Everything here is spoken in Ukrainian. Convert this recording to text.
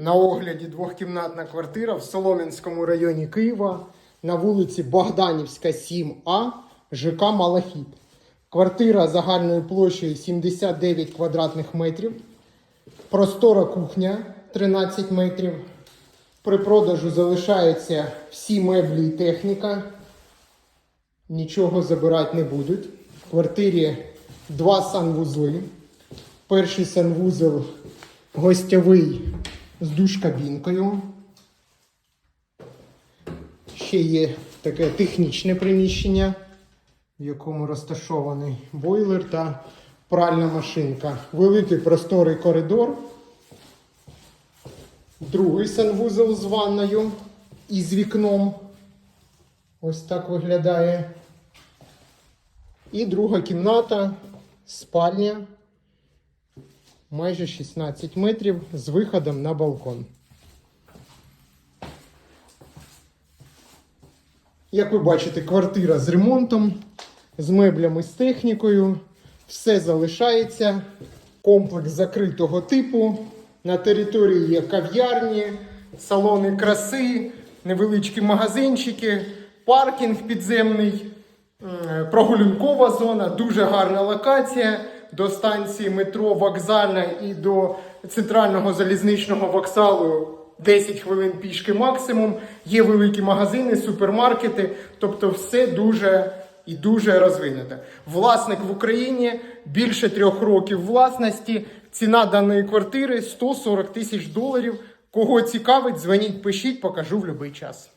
На огляді двохкімнатна квартира в Солом'янському районі Києва на вулиці Богданівська, 7А, ЖК Малахіт. Квартира загальною площею 79 квадратних метрів. Простора кухня 13 метрів. При продажу залишаються всі меблі і техніка. Нічого забирати не будуть. В квартирі два санвузли. Перший санвузел гостьовий з душ-кабінкою. Ще є таке технічне приміщення, в якому розташований бойлер та пральна машинка. Великий просторий коридор. Другий санвузел з ванною і з вікном. Ось так виглядає. І друга кімната, спальня майже 16 метрів з виходом на балкон. Як ви бачите, квартира з ремонтом, з меблями, з технікою. Все залишається. Комплекс закритого типу. На території є кав'ярні, салони краси, невеличкі магазинчики, паркінг підземний, прогулянкова зона, дуже гарна локація до станції метро вокзальна і до центрального залізничного вокзалу 10 хвилин пішки максимум. Є великі магазини, супермаркети, тобто все дуже і дуже розвинуто. Власник в Україні більше трьох років власності. Ціна даної квартири 140 тисяч доларів. Кого цікавить, дзвоніть, пишіть, покажу в будь-який час.